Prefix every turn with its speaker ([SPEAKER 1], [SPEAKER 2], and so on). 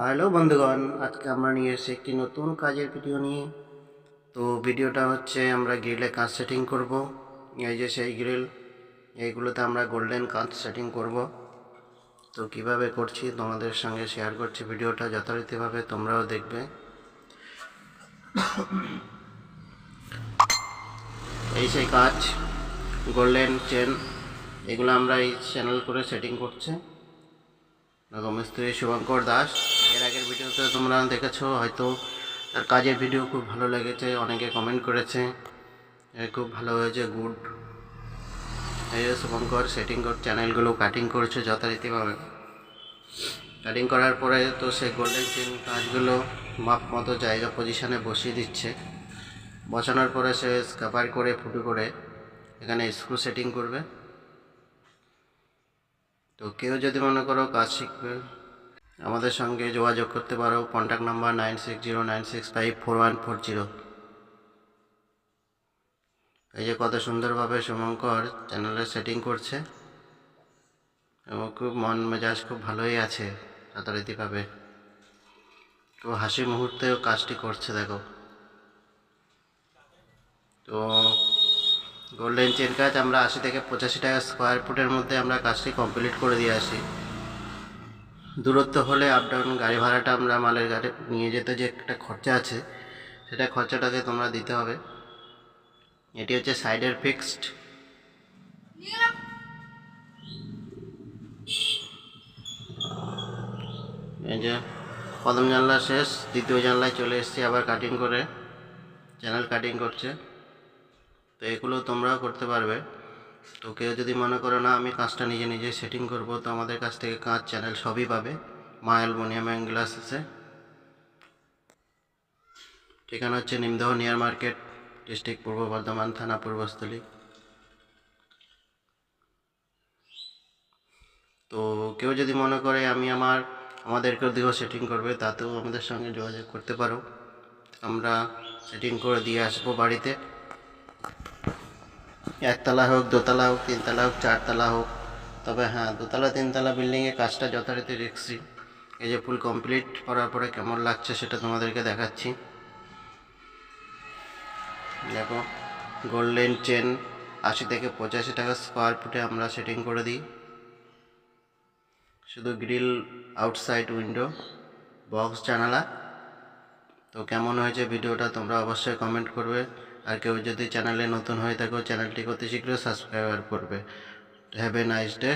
[SPEAKER 1] Hello বন্ধুগণ, আজকে আমরা নিয়ে এসেছি একটি নতুন কাজের ভিডিও নিয়ে। তো ভিডিওটা হচ্ছে আমরা গ্রিলে কাজ সেটিং করব। এই যে সেই গ্রিল, এইগুলোতে আমরা গোল্ডেন কাজ সেটিং করব। তো কীভাবে করছি তোমাদের সঙ্গে শেয়ার করছি ভিডিওটা যথারীতিভাবে তোমরাও দেখবে। এই সেই কাজ গোল্ডেন চেন, এগুলো আমরা এই চ্যানেল করে সেটিং করছে। মিস্ত্রি শুভঙ্কর দাস। এর আগের ভিডিওতে তোমরা দেখেছ, হয়তো তার কাজের ভিডিও খুব ভালো লেগেছে, অনেকে কমেন্ট করেছে খুব ভালো হয়েছে গুড শুভঙ্কর সেটিং কর চ্যানেলগুলো কাটিং করছে যথারীতিভাবে। কাটিং করার পরে তো সে গোল্ডেন চেন কাজগুলো মাপ মতো জায়গা পজিশনে বসিয়ে দিচ্ছে। বসানোর পরে সে স্কাপার করে, ফুটো করে এখানে স্ক্রু সেটিং করবে। তো কেউ যদি মনে করো কাজ শিখবে আমাদের সঙ্গে যোগাযোগ করতে পারো। Contact number nine six zero nine six five four one four zero এই যে কত সুন্দরভাবে শুভঙ্কর চ্যানেলে সেটিং করছে। এবং খুব মন মেজাজ খুব ভালোই আছে যথারীতিভাবে তো হাসি মুহূর্তেও কাজটি করছে, দেখো। তো গোল্ডেন চেন কাজ আমরা আশি থেকে পঁচাশি টাকা স্কোয়ার ফুটের মধ্যে আমরা কাজটি কমপ্লিট করে দিয়ে আসি। দূরত্ব হলে আপ ডাউন গাড়ি ভাড়াটা আমরা মালের গাড়ি নিয়ে যেতে যে একটা খরচা আছে, সেটা খরচাটাকে তোমরা দিতে হবে। এটি হচ্ছে সাইডের ফিক্সড এই যে প্রথম জানলা শেষ, দ্বিতীয় জানলায় চলে এসেছি আবার কাটিং করে। চ্যানেল কাটিং করছে। তো এগুলো তোমরাও করতে পারবে। তো কেউ যদি মনে করো, না, আমি কাজটা নিজে নিজে সেটিং করব, তো আমাদের কাছ থেকে কাজ চ্যানেল সবই পাবে। মা অ্যালমোনিয়াম অ্যান্ড গ্লাস আছে। ঠিকানা হচ্ছে নিমদহ নিয়ার মার্কেট, ডিস্ট্রিক্ট পূর্ব বর্ধমান, থানা পূর্বস্থলী। তো কেউ যদি মনে করে, আমি আমার, আমাদেরকেও দিয়েও সেটিং করবে, তাতেও আমাদের সঙ্গে যোগাযোগ করতে পারো। আমরা সেটিং করে দিয়ে আসব বাড়িতে। একতলা হোক, দোতলা হোক, তিনতলা হোক, চারতলা হোক, তবে হ্যাঁ দোতলা, তিনতলা বিল্ডিংয়ে কাজটা যথারীতি রিক্সি এই যে ফুল কমপ্লিট করার পরে কেমন লাগছে সেটা তোমাদেরকে দেখাচ্ছি। দেখো গোল্ডেন চেন আশি থেকে পঁচাশি টাকা স্কোয়ার ফুটে আমরা সেটিং করে দিই। শুধু গ্রিল আউটসাইড উইন্ডো বক্স জানালা। তো কেমন হয়েছে ভিডিওটা তোমরা অবশ্যই কমেন্ট করবে। আর কেউ যদি চ্যানেলে নতুন হয়ে থাকো, চ্যানেলটি অতি শীঘ্র সাবস্ক্রাইবার করবে। Have a nice day